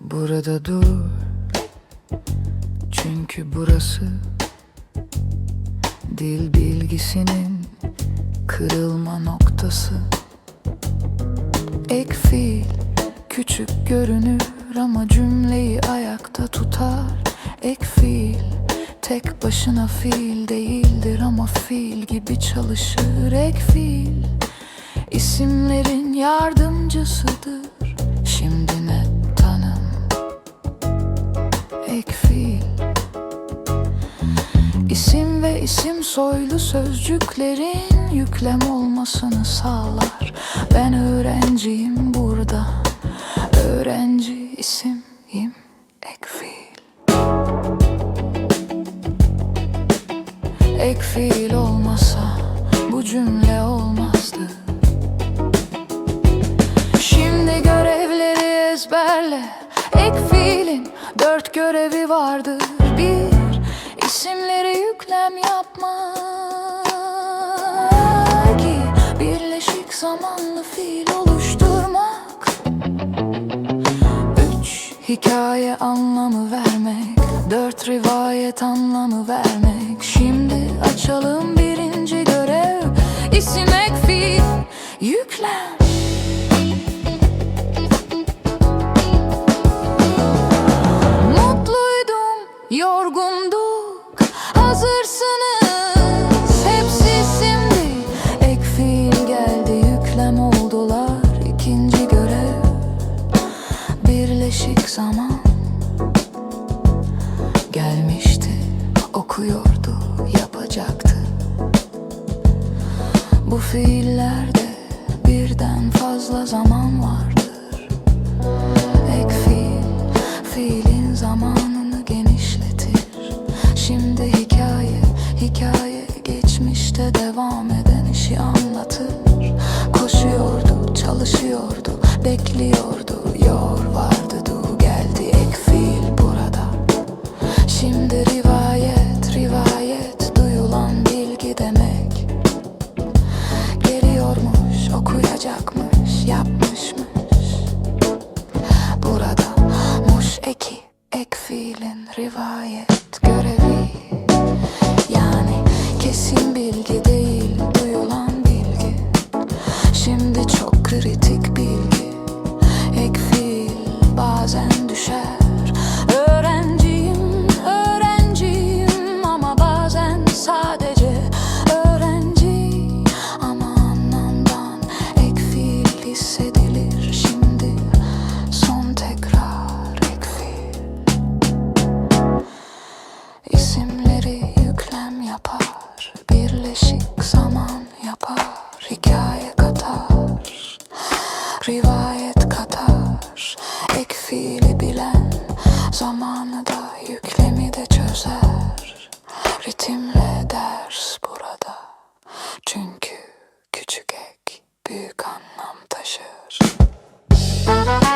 Burada dur. Çünkü burası Dil bilgisinin kırılma noktası. Ek fiil küçük görünür ama cümleyi ayakta tutar. Ek fiil tek başına fiil değildir ama fiil gibi çalışır Ek fiil isimlerin yardımcısıdır Şimdi ne tanım? Ek fiil İsim ve isim soylu sözcüklerin yüklem olmasını sağlar. Ben öğrenciyim burada Öğrenci isimyim ek fiil Ek fiil olmasa bu cümle olmazdı. Şimdi görevleri ezberle Ek fiilin dört görevi vardır. Bir, isimleri yüklem yapma. İki, birleşik zamanlı fiil oluşturmak. Üç, hikaye anlamı vermek Dört, rivayet anlamı vermek. Şimdi açalım birinci görev. İsim ek fiil yüklem Mutluydum, yorgunduk, hazırsınız okuyordu, yapacaktı. Bu fiillerde birden fazla zaman vardır. Ek fiil, fiilin zamanını genişletir. Şimdi hikaye, hikaye geçmişte devam eden fiilin yapar. Birleşik zaman yapar Hikaye katar Rivayet katar. Ek fiili bilen Zamanı da yüklemi de çözer. Ritimle ders burada Çünkü küçük ek büyük anlam taşır. Müzik